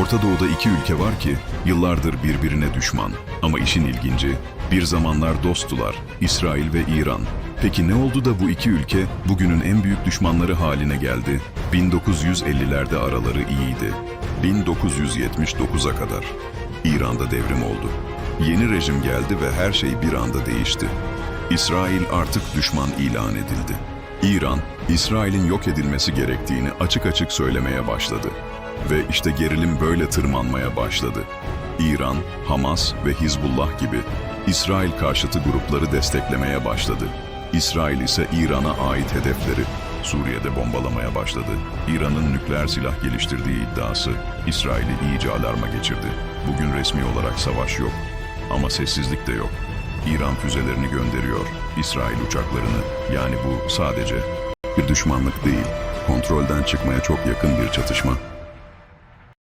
Orta Doğu'da iki ülke var ki yıllardır birbirine düşman. Ama işin ilginci, bir zamanlar dosttular, İsrail ve İran. Peki ne oldu da bu iki ülke bugünün en büyük düşmanları haline geldi? 1950'lerde araları iyiydi. 1979'a kadar. İran'da devrim oldu. Yeni rejim geldi ve her şey bir anda değişti. İsrail artık düşman ilan edildi. İran, İsrail'in yok edilmesi gerektiğini açık açık söylemeye başladı. Ve işte gerilim böyle tırmanmaya başladı. İran, Hamas ve Hizbullah gibi İsrail karşıtı grupları desteklemeye başladı. İsrail ise İran'a ait hedefleri Suriye'de bombalamaya başladı. İran'ın nükleer silah geliştirdiği iddiası İsrail'i iyice alarma geçirdi. Bugün resmi olarak savaş yok ama sessizlik de yok. İran füzelerini gönderiyor, İsrail uçaklarını. Yani bu sadece bir düşmanlık değil, kontrolden çıkmaya çok yakın bir çatışma.